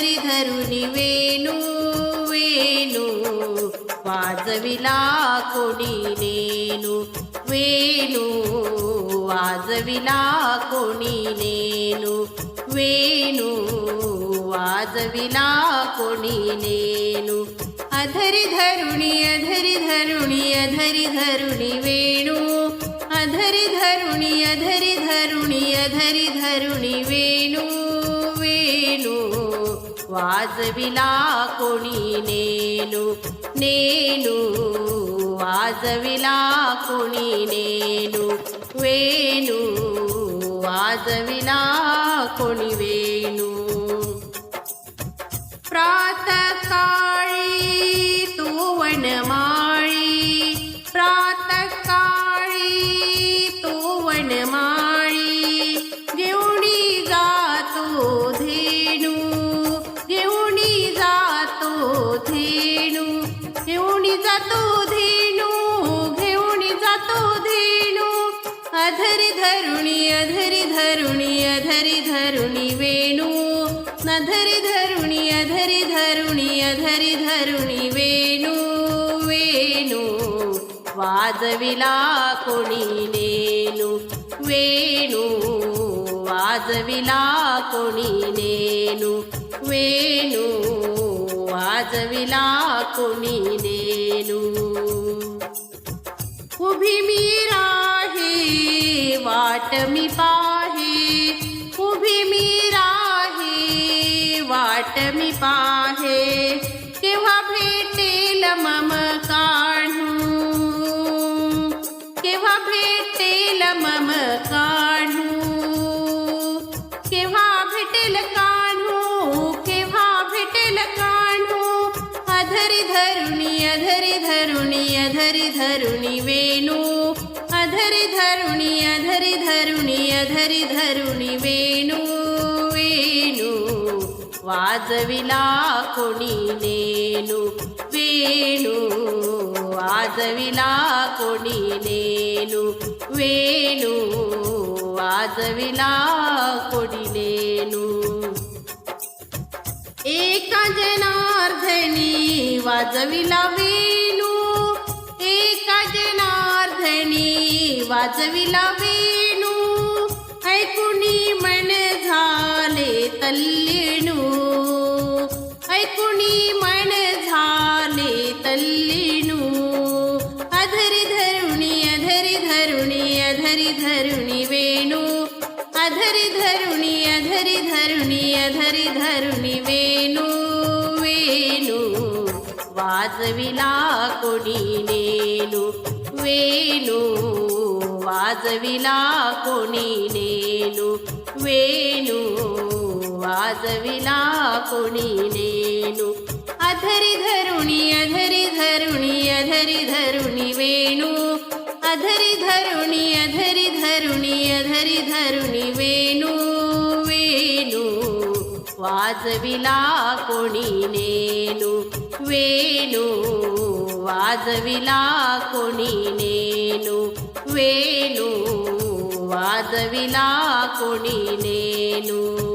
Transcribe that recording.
धरुणी अधरी धरुणी वेणू वेणू वाजविला कोणी नेनू वेणू वाजविला कोणी नेनू वेणू वाजविला कोणी नेनू अधरी धरुणी अधरी धरुणी अधरी धरुणी वेणू अधरी धरुणी अधरी धरुणी अधरी धरुणी वेणू वेणू वाजविला कोणी नेनू नेनू वाजविला कोणी नेनू वेणू वाजविला कोणी वेणू धरुणी वेणू धरी धरुणी अधरी धरुणी अधरी धरुणी वेणू वेणू वाजविला कोणी नेनू वेणू वाजविला कोणी नेनू वेणू वाजविला कोणी नेनू उभी मी राहे वाट मी पाहे उभी मी राहे वाट मी पाहे केव्हा भेटेल मम काढू केव्हा भेटेल मम काढू केव्हा भेटेल काढू केव्हा भेटेल काढू अधरी धरुणी अधरी धरुणी अधरी धरुणी वेणू धरुणी अधरी धरुणी अधरी धरुणी वेणू वेणू. वाजविला कोणी नेनू वेणू. वाजविला कोणी नेनू वेणू. वाजविला कोणी नेनू एका जनार्धनी वाजविला वेणू. वाजविला वेणू ऐकुणी मन झाले तल्लीणू ऐकुणी मन झाले तल्लीणू अधरी धरुणी अधरी धरुणी अधरी धरुणी वेणू. अधरी धरुणी अधरी धरुणी अधरी धरुणी वेणू वेणू. वाजविला कोणी नेलू वेणू. वाजविला कोणी नेनू वेणू. वाजविला कोणी नेनू अधरी धरुणी अधरी धरुणी अधरी धरुणी वेणू. अधरी धरुणी अधरी धरुणी अधरी धरुणी वेणू वेणू. वाजविला कोणी नेनू वेणू. वाजविला कोणी नेनू वेणू वाजविला कोणी नेनू